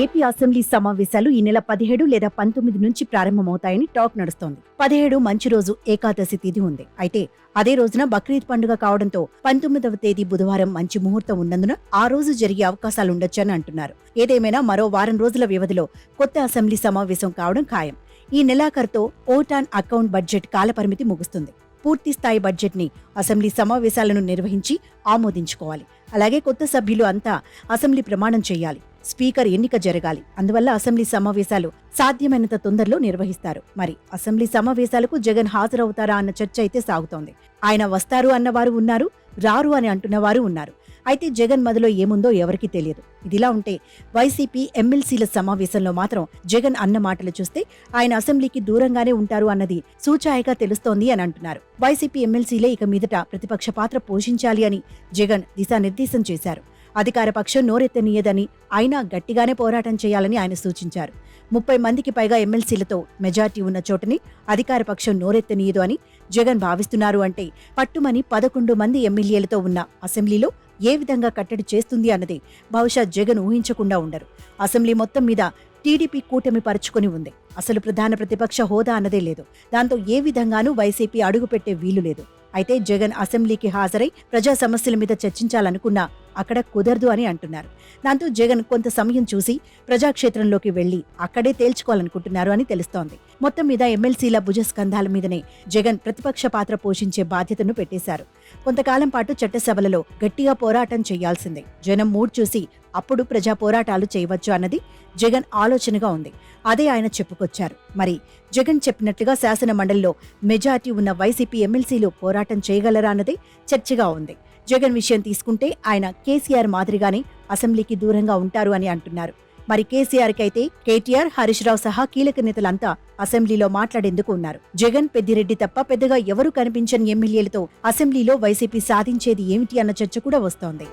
AP assembly సమావేశాలు ఈ నెల పదిహేడు లేదా పంతొమ్మిది నుంచి ప్రారంభమవుతాయని టాక్ నడుస్తోంది. పదిహేడు మంచి రోజు ఏకాదశి తిథి ఉంది. అయితే అదే రోజున బక్రీద్ పండుగ కావడంతో పంతొమ్మిదవ తేదీ బుధవారం మంచి ముహూర్తం ఉన్నందున ఆ రోజు జరిగే అవకాశాలుండొచ్చని అంటున్నారు. ఏదేమైనా మరో వారం రోజుల వ్యవధిలో కొత్త అసెంబ్లీ సమావేశం కావడం ఖాయం. ఈ నెలాఖరుతో ఓటాన్ అకౌంట్ బడ్జెట్ కాలపరిమితి ముగుస్తుంది. పూర్తి స్థాయి బడ్జెట్ని అసెంబ్లీ సమావేశాలను నిర్వహించి ఆమోదించుకోవాలి. అలాగే కొత్త సభ్యులు అంతా అసెంబ్లీ ప్రమాణం చేయాలి. స్పీకర్ ఎన్నిక జరగాలి. అందువల్ల అసెంబ్లీ సమావేశాలు సాధ్యమైనంత తొందరలో నిర్వహిస్తారు. మరి అసెంబ్లీ సమావేశాలకు జగన్ హాజరవుతారా అన్న చర్చ అయితే సాగుతోంది. ఆయన వస్తారు అన్నవారు ఉన్నారు రారు అని అంటున్నవారు ఉన్నారు. అయితే జగన్ మదిలో ఏముందో ఎవరికీ తెలియదు. ఇదిలా ఉంటే వైసీపీ ఎమ్మెల్సీల సమావేశంలో మాత్రం జగన్ అన్న మాటలు చూస్తే ఆయన అసెంబ్లీకి దూరంగానే ఉంటారు అన్నది సూచాయగా తెలుస్తోంది అని అంటున్నారు. వైసీపీ ఎమ్మెల్సీలే ఇక మీదట ప్రతిపక్ష పాత్ర పోషించాలి అని జగన్ దిశానిర్దేశం చేశారు. అధికార పక్షం నోరెత్తనీయదని అయినా గట్టిగానే పోరాటం చేయాలని ఆయన సూచించారు. ముప్పై మందికి పైగా ఎమ్మెల్సీలతో మెజార్టీ ఉన్న చోటని అధికార పక్షం నోరెత్తనీయదు అని జగన్ భావిస్తున్నారు అంటే పట్టుమని పదకొండు మంది ఎమ్మెల్యేలతో ఉన్న అసెంబ్లీలో ఏ విధంగా కట్టడి చేస్తుంది అన్నది బహుశా జగన్ ఊహించకుండా ఉండరు. అసెంబ్లీ మొత్తం మీద టీడీపీ కూటమి పరుచుకొని ఉంది. అసలు ప్రధాన ప్రతిపక్ష హోదా అన్నదే లేదు. దాంతో ఏ విధంగానూ వైసీపీ అడుగుపెట్టే వీలు లేదు. అయితే జగన్ అసెంబ్లీకి హాజరై ప్రజా సమస్యల మీద చర్చించాలనుకున్నా అక్కడ కుదరదు అని అంటున్నారు. దాంతో జగన్ కొంత సమయం చూసి ప్రజాక్షేత్రంలోకి వెళ్ళి అక్కడే తేల్చుకోవాలనుకుంటున్నారు అని తెలుస్తోంది. మొత్తం మీద ఎమ్మెల్సీల భుజస్కంధాల మీదనే జగన్ ప్రతిపక్ష పాత్ర పోషించే బాధ్యతను పెట్టేశారు. కొంతకాలం పాటు చట్టసభలలో గట్టిగా పోరాటం చేయాల్సిందే. జనం మూడ్ చూసి అప్పుడు ప్రజా పోరాటాలు చేయవచ్చు అన్నది జగన్ ఆలోచనగా ఉంది. అదే ఆయన చెప్పుకొచ్చారు. మరి జగన్ చెప్పినట్లుగా శాసన మండలిలో మెజార్టీ ఉన్న వైసీపీ ఎమ్మెల్సీలు పోరాటం చేయగలరా అన్నది చర్చగా ఉంది. జగన్ విషయం తీసుకుంటే ఆయన కేసీఆర్ మాదిరిగానే అసెంబ్లీకి దూరంగా ఉంటారు అని అంటున్నారు. మరి కేసీఆర్ కైతే కేటీఆర్ హరీష్ రావు సహా కీలక నేతలంతా అసెంబ్లీలో మాట్లాడేందుకు ఉన్నారు. జగన్ పెద్దిరెడ్డి తప్ప పెద్దగా ఎవరూ కనిపించని ఎమ్మెల్యేలతో అసెంబ్లీలో వైసీపీ సాధించేది ఏమిటి అన్న చర్చ కూడా వస్తోంది.